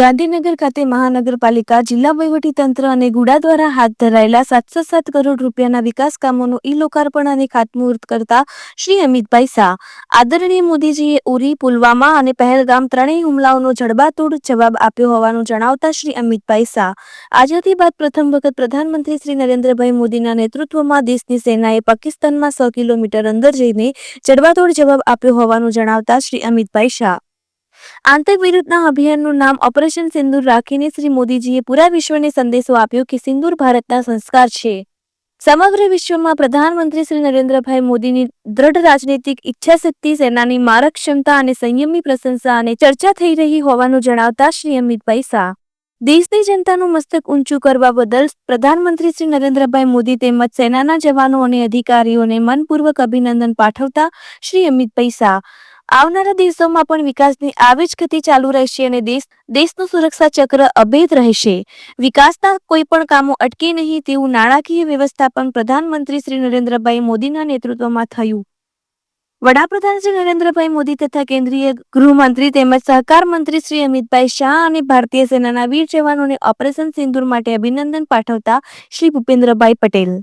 ગાંધીનગર ખાતે મહાનગરપાલિકા, જિલ્લા વહીવટીતંત્ર અને ગુડા દ્વારા હાથ ધરાયેલા સાતસો સાત કરોડ રૂપિયાના વિકાસ કામોનું ઈ લોકાર્પણ અને ખાતમુહૂર્ત કરતા શ્રી અમિતભાઈ શાહ, આદરણીય મોદીજીએ ઉરી, પુલવામા અને પહેલગામ ત્રણેય હુમલાઓનો જડબાતોડ જવાબ આપ્યો હોવાનું જણાવતા શ્રી અમિતભાઈ શાહ. આઝાદી બાદ પ્રથમ વખત પ્રધાનમંત્રી શ્રી નરેન્દ્રભાઈ મોદીના નેતૃત્વમાં દેશની સેનાએ પાકિસ્તાનમાં સો કિલોમીટર અંદર જઈને જડબાતોડ જવાબ આપ્યો હોવાનું જણાવતા શ્રી અમિતભાઈ શાહ. આતંક વિરુદ્ધના અભિયાનનું નામ ઓપરેશન સિંદૂર રાખીને શ્રી મોદીજીએ પૂરા વિશ્વને સંદેશો આપ્યો કે સિંદૂર ભારતના સંસ્કાર છે. સમગ્ર વિશ્વમાં પ્રધાનમંત્રી શ્રી નરેન્દ્રભાઈ મોદીની દ્રઢ રાજનૈતિક ઈચ્છાશક્તિ, સેનાની મારક ક્ષમતા અને સંયમની પ્રશંસા અને ચર્ચા થઈ રહી હોવાનું જણાવતા શ્રી અમિતભાઈ શાહ. દેશની જનતાનું મસ્તક ઊંચું કરવા બદલ પ્રધાનમંત્રી શ્રી નરેન્દ્રભાઈ મોદી તેમજ સેનાના જવાનો અને અધિકારીઓને મનપૂર્વક અભિનંદન પાઠવતા શ્રી અમિતભાઈ શાહ. આવનારા દિવસોમાં પણ વિકાસની આવી જ ગતિ ચાલુ રહેશે અને દેશ, દેશનું સુરક્ષા ચક્ર અભેદ રહેશે. વિકાસના કોઈ પણ કામો અટકે નહીં તેવું નાણાકીય વ્યવસ્થાપન પ્રધાનમંત્રી શ્રી નરેન્દ્રભાઈ મોદીના નેતૃત્વમાં થયું. વડાપ્રધાન શ્રી નરેન્દ્રભાઈ મોદી તથા કેન્દ્રીય ગૃહમંત્રી તેમજ સહકાર મંત્રી શ્રી અમિતભાઈ શાહ અને ભારતીય સેનાના વીર જવાનોને ઓપરેશન સિંદૂર માટે અભિનંદન પાઠવતા શ્રી ભૂપેન્દ્રભાઈ પટેલ.